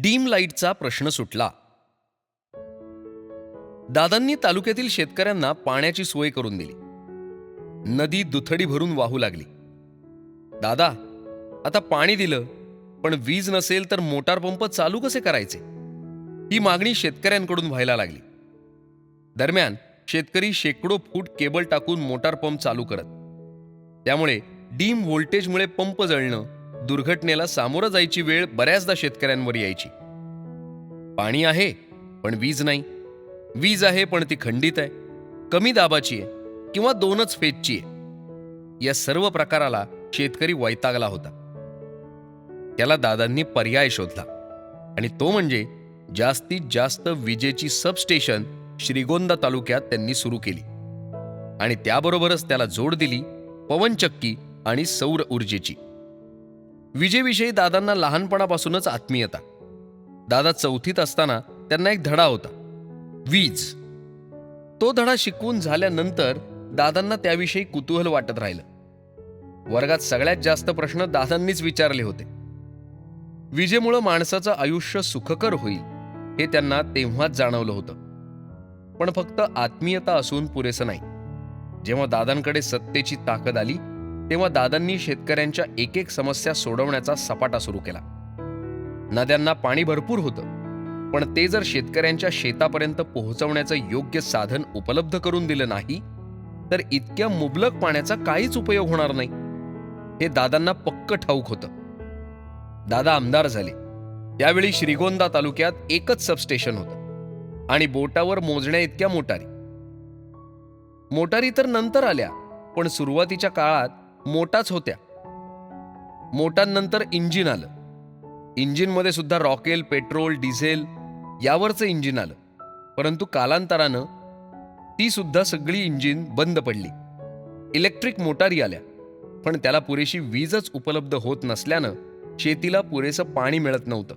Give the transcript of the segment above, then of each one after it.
Dim लाईटचा प्रश्न सुटला. दादांनी तालुक्यातील शेतकऱ्यांना पाण्याची सोय करून दिली. नदी दुथडी भरून वाहू लागली. दादा आता पाणी दिलं पण वीज नसेल तर मोटार पंप चालू कसे करायचे? ही मागणी शेतकऱ्यांकडून व्हायला लागली. दरम्यान शेतकरी शेकडो फूट केबल टाकून मोटार पंप चालू करत. त्यामुळे डीम व्होल्टेजमुळे पंप जळणं दुर्घटनेला सामोरं जायची वेळ बऱ्याचदा शेतकऱ्यांवर यायची. पाणी आहे पण वीज नाही. वीज आहे पण ती खंडित आहे. कमी दाबाची आहे किंवा दोनच फेजची आहे. या सर्व प्रकाराला शेतकरी वैतागला होता. त्याला दादांनी पर्याय शोधला आणि तो म्हणजे जास्तीत जास्त विजेची सबस्टेशन श्रीगोंदा तालुक्यात त्यांनी सुरू केली. आणि त्याबरोबरच त्याला जोड दिली पवनचक्की आणि सौर ऊर्जेची. विजेविषयी दादांना लहानपणापासूनच आत्मीयता. दादा चौथीत असताना त्यांना एक धडा होता. वीज. तो धडा शिकवून झाल्यानंतर दादांना त्याविषयी कुतूहल वाटत राहिलं. वर्गात सगळ्यात जास्त प्रश्न दादांनीच विचारले होते. विजेमुळं माणसाचं आयुष्य सुखकर होईल हे त्यांना तेव्हाच जाणवलं होतं. पण फक्त आत्मीयता असून पुरेसं नाही. जेव्हा दादांकडे सत्तेची ताकद आली तेव्हा दादांनी शेतकऱ्यांच्या एक एक समस्या सोडवण्याचा सपाटा सुरू केला. नद्यांना पाणी भरपूर होतं पण ते जर शेतकऱ्यांच्या शेतापर्यंत पोहोचवण्याचं योग्य साधन उपलब्ध करून दिलं नाही तर इतक्या मुबलक पाण्याचा काहीच उपयोग होणार नाही. हे दादांना पक्क ठाऊक होतं. दादा आमदार झाले. त्यावेळी श्रीगोंदा तालुक्यात एकच सबस्टेशन होतं आणि बोटावर मोजण्या इतक्या मोटारी. मोटारी तर नंतर आल्या पण सुरुवातीच्या काळात मोटाच होत्या. मोटांनंतर इंजिन आलं. इंजिनमध्ये सुद्धा रॉकेल पेट्रोल डिझेल यावरचं इंजिन आलं. परंतु कालांतरानं ती सुद्धा सगळी इंजिन बंद पडली. इलेक्ट्रिक मोटारी आल्या. पण त्याला पुरेशी वीजच उपलब्ध होत नसल्यानं शेतीला पुरेसं पाणी मिळत नव्हतं.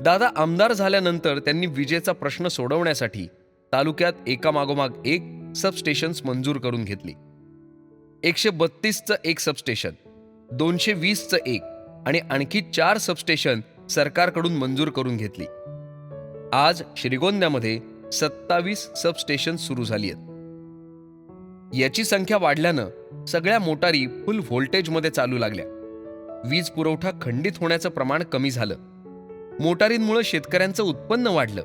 दादा आमदार झाल्यानंतर त्यांनी विजेचा प्रश्न सोडवण्यासाठी तालुक्यात एकामागोमाग एक सबस्टेशन्स मंजूर करून घेतली. एकशे बत्तीसचं एक सबस्टेशन दोनशे वीसचं एक आणि आणखी चार सबस्टेशन सरकारकडून मंजूर करून घेतली. आज श्रीगोंद्यामध्ये सत्तावीस सबस्टेशन सुरू झाली आहेत. याची संख्या वाढल्यानं सगळ्या मोटारी फुल व्होल्टेजमध्ये चालू लागल्या. वीज पुरवठा खंडित होण्याचं प्रमाण कमी झालं. मोटारींमुळं शेतकऱ्यांचं उत्पन्न वाढलं.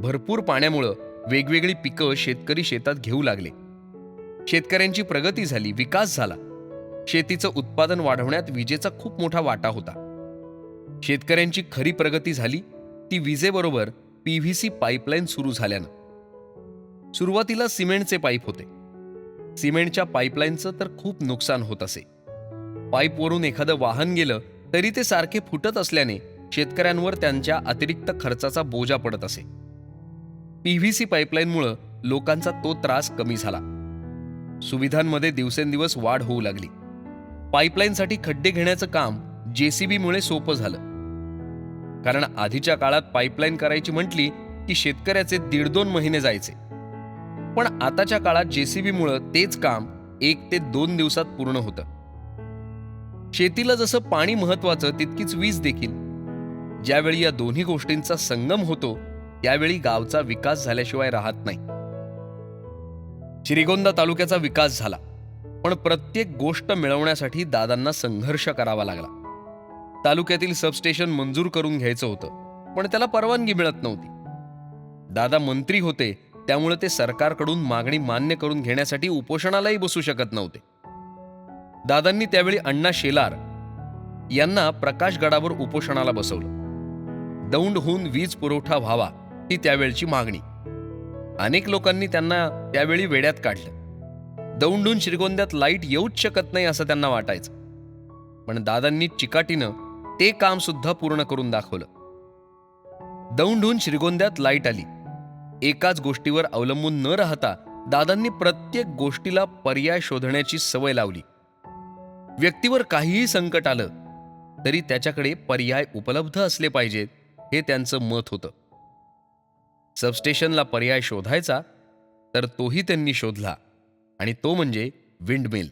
भरपूर पाण्यामुळं वेगवेगळी पिकं शेतकरी शेतात घेऊ लागले. शेतकऱ्यांची प्रगती झाली विकास झाला. शेतीचं उत्पादन वाढवण्यात विजेचा खूप मोठा वाटा होता. शेतकऱ्यांची खरी प्रगती झाली ती विजेबरोबर पी व्हीसी पाईपलाईन सुरू झाल्यानं. सुरुवातीला सिमेंटचे पाईप होते. सिमेंटच्या पाईपलाईनचं तर खूप नुकसान होत असे. पाईपवरून एखादं वाहन गेलं तरी ते सारखे फुटत असल्याने शेतकऱ्यांवर त्यांच्या अतिरिक्त खर्चाचा बोजा पडत असे. पीव्हीसी पाईपलाईनमुळं लोकांचा तो त्रास कमी झाला. सुविधांमध्ये दिवसेंदिवस वाढ होऊ लागली. पाईपलाईनसाठी खड्डे घेण्याचं काम जेसीबीमुळे सोपं झालं. कारण आधीच्या काळात पाईपलाईन करायची म्हटली की शेतकऱ्याचे दीड दोन महिने जायचे. पण आताच्या काळात जेसीबीमुळं तेच काम एक ते दोन दिवसात पूर्ण होतं. शेतीला जसं पाणी महत्वाचं तितकीच वीज देखील. ज्यावेळी या दोन्ही गोष्टींचा संगम होतो त्यावेळी गावचा विकास झाल्याशिवाय राहत नाही. श्रीगोंदा तालुक्याचा विकास झाला. पण प्रत्येक गोष्ट मिळवण्यासाठी दादांना संघर्ष करावा लागला. तालुक्यातील सबस्टेशन मंजूर करून घ्यायचं होतं पण त्याला परवानगी मिळत नव्हती. दादा मंत्री होते त्यामुळे ते सरकारकडून मागणी मान्य करून घेण्यासाठी उपोषणालाही बसू शकत नव्हते. दादांनी त्यावेळी अण्णा शेलार यांना प्रकाशगडावर उपोषणाला बसवलं. दौंड होऊन वीज पुरवठा व्हावा ही त्यावेळची मागणी. अनेक लोकांनी त्यांना त्यावेळी वेड्यात काढलं. दौंडून श्रीगोंद्यात लाइट येऊच शकत नाही असं त्यांना वाटायचं. पण दादांनी चिकाटीनं ते काम सुद्धा पूर्ण करून दाखवलं. दौंडून श्रीगोंद्यात लाइट आली. एकाच गोष्टीवर अवलंबून न राहता दादांनी प्रत्येक गोष्टीला पर्याय शोधण्याची सवय लावली. व्यक्तीवर काहीही संकट आलं तरी त्याच्याकडे पर्याय उपलब्ध असले पाहिजेत हे त्यांचं मत होतं. सबस्टेशनला पर्याय शोधायचा तर तोही त्यांनी शोधला. आणि तो म्हणजे विंडमिल.